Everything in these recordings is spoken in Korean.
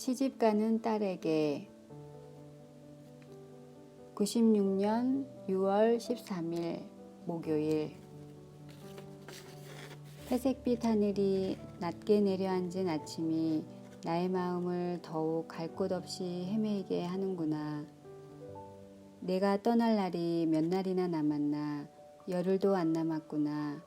시집가는 딸에게 96년 6월 13일 목요일 회색빛 하늘이 낮게 내려앉은 아침이 나의 마음을 더욱 갈 곳 없이 헤매게 하는구나. 내가 떠날 날이 몇 날이나 남았나 열흘도 안 남았구나.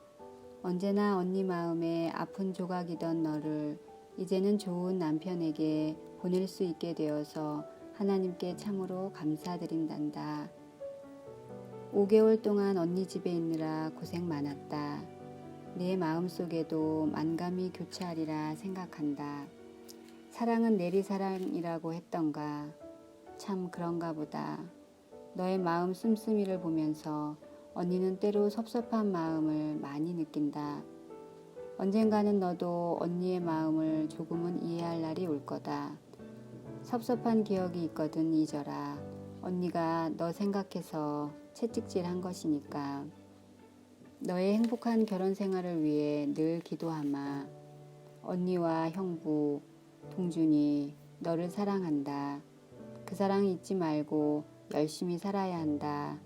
언제나 언니 마음에 아픈 조각이던 너를 이제는 좋은 남편에게 보낼 수 있게 되어서 하나님께 참으로 감사드린단다. 5개월 동안 언니 집에 있느라 고생 많았다. 내 마음 속에도 만감이 교차하리라 생각한다. 사랑은 내리사랑이라고 했던가. 참 그런가 보다. 너의 마음 씀씀이를 보면서 언니는 때로 섭섭한 마음을 많이 느낀다. 언젠가는 너도 언니의 마음을 조금은 이해할 날이 올 거다. 섭섭한 기억이 있거든 잊어라. 언니가 너 생각해서 채찍질 한 것이니까. 너의 행복한 결혼 생활을 위해 늘 기도하마. 언니와 형부, 동준이 너를 사랑한다. 그 사랑 잊지 말고 열심히 살아야 한다.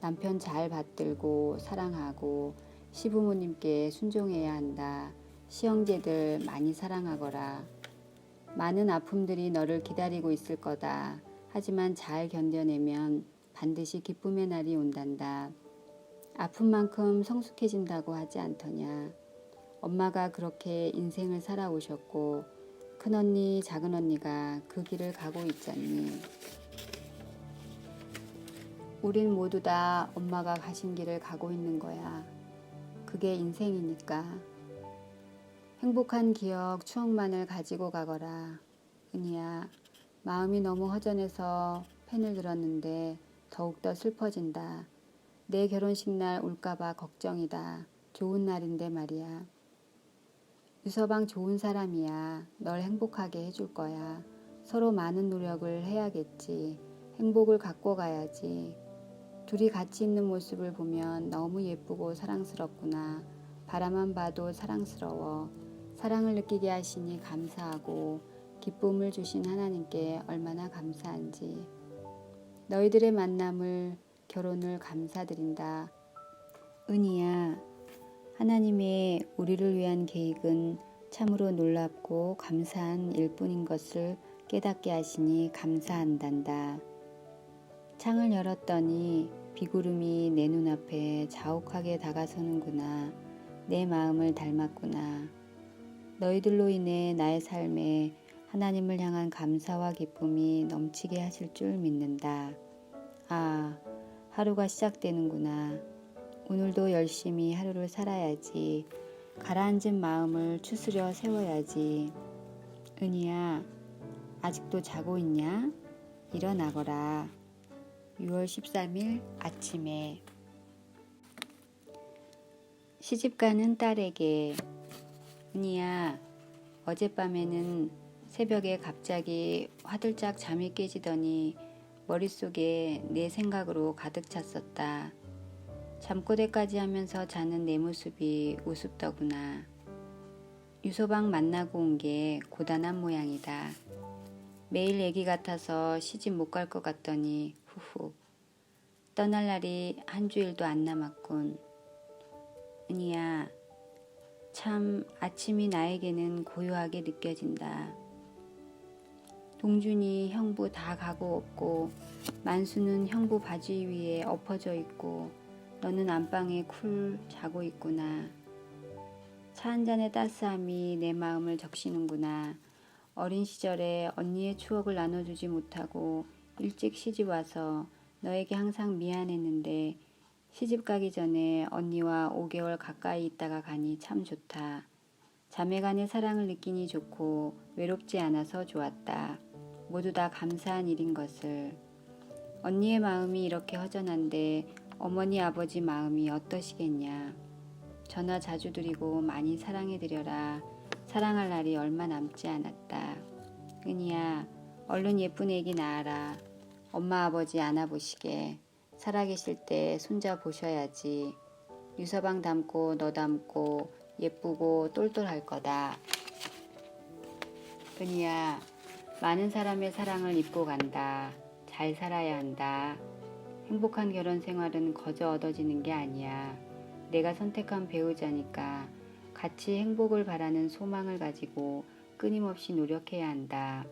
남편 잘 받들고 사랑하고 시부모님께 순종해야 한다. 시형제들 많이 사랑하거라. 많은 아픔들이 너를 기다리고 있을 거다. 하지만 잘 견뎌내면 반드시 기쁨의 날이 온단다. 아픈 만큼 성숙해진다고 하지 않더냐. 엄마가 그렇게 인생을 살아오셨고 큰언니, 작은언니가 그 길을 가고 있잖니. 우린 모두 다 엄마가 가신 길을 가고 있는 거야. 그게 인생이니까. 행복한 기억, 추억만을 가지고 가거라. 은희야, 마음이 너무 허전해서 펜을 들었는데 더욱더 슬퍼진다. 내 결혼식 날 올까봐 걱정이다. 좋은 날인데 말이야. 유서방 좋은 사람이야. 널 행복하게 해줄 거야. 서로 많은 노력을 해야겠지. 행복을 갖고 가야지. 둘이 같이 있는 모습을 보면 너무 예쁘고 사랑스럽구나. 바라만 봐도 사랑스러워. 사랑을 느끼게 하시니 감사하고 기쁨을 주신 하나님께 얼마나 감사한지. 너희들의 만남을 결혼을 감사드린다. 은희야, 하나님의 우리를 위한 계획은 참으로 놀랍고 감사한 일뿐인 것을 깨닫게 하시니 감사한단다. 창을 열었더니 비구름이 내 눈앞에 자욱하게 다가서는구나. 내 마음을 닮았구나. 너희들로 인해 나의 삶에 하나님을 향한 감사와 기쁨이 넘치게 하실 줄 믿는다. 아, 하루가 시작되는구나. 오늘도 열심히 하루를 살아야지. 가라앉은 마음을 추스려 세워야지. 은희야, 아직도 자고 있냐? 일어나거라. 6월 13일 아침에 시집가는 딸에게 은희야, 어젯밤에는 새벽에 갑자기 화들짝 잠이 깨지더니 머릿속에 내 생각으로 가득 찼었다. 잠꼬대까지 하면서 자는 내 모습이 우습더구나. 유소방 만나고 온 게 고단한 모양이다. 매일 애기 같아서 시집 못 갈 것 같더니 후후. 떠날 날이 한 주일도 안 남았군. 은희야, 참 아침이 나에게는 고요하게 느껴진다. 동준이 형부 다 가고 없고 만수는 형부 바지 위에 엎어져 있고 너는 안방에 쿨 자고 있구나. 차 한 잔의 따스함이 내 마음을 적시는구나. 어린 시절에 언니의 추억을 나눠주지 못하고 일찍 시집 와서 너에게 항상 미안했는데 시집 가기 전에 언니와 5개월 가까이 있다가 가니 참 좋다. 자매 간의 사랑을 느끼니 좋고 외롭지 않아서 좋았다. 모두 다 감사한 일인 것을. 언니의 마음이 이렇게 허전한데 어머니 아버지 마음이 어떠시겠냐. 전화 자주 드리고 많이 사랑해 드려라. 사랑할 날이 얼마 남지 않았다. 은희야, 얼른 예쁜 애기 낳아라. 엄마 아버지 안아보시게. 살아계실 때 손자 보셔야지. 유서방 닮고 너 닮고 예쁘고 똘똘할 거다. 은희야, 많은 사람의 사랑을 입고 간다. 잘 살아야 한다. 행복한 결혼 생활은 거저 얻어지는 게 아니야. 내가 선택한 배우자니까 같이 행복을 바라는 소망을 가지고 끊임없이 노력해야 한다.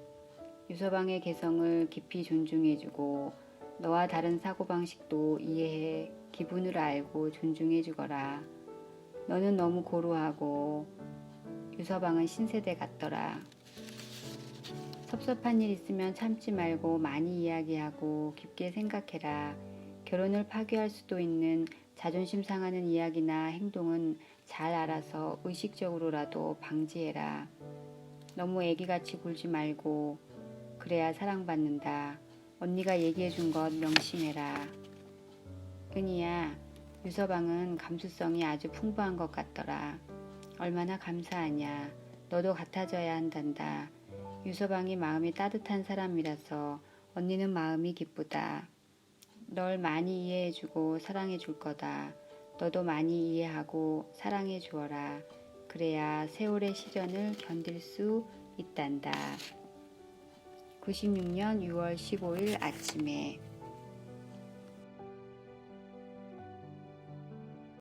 유서방의 개성을 깊이 존중해주고 너와 다른 사고방식도 이해해 기분을 알고 존중해주거라. 너는 너무 고루하고 유서방은 신세대 같더라. 섭섭한 일 있으면 참지 말고 많이 이야기하고 깊게 생각해라. 결혼을 파괴할 수도 있는 자존심 상하는 이야기나 행동은 잘 알아서 의식적으로라도 방지해라. 너무 애기같이 굴지 말고 그래야 사랑받는다. 언니가 얘기해준 것 명심해라. 은희야, 유서방은 감수성이 아주 풍부한 것 같더라. 얼마나 감사하냐. 너도 같아져야 한단다. 유서방이 마음이 따뜻한 사람이라서 언니는 마음이 기쁘다. 널 많이 이해해주고 사랑해줄 거다. 너도 많이 이해하고 사랑해 주어라. 그래야 세월의 시련을 견딜 수 있단다. 96년 6월 15일 아침에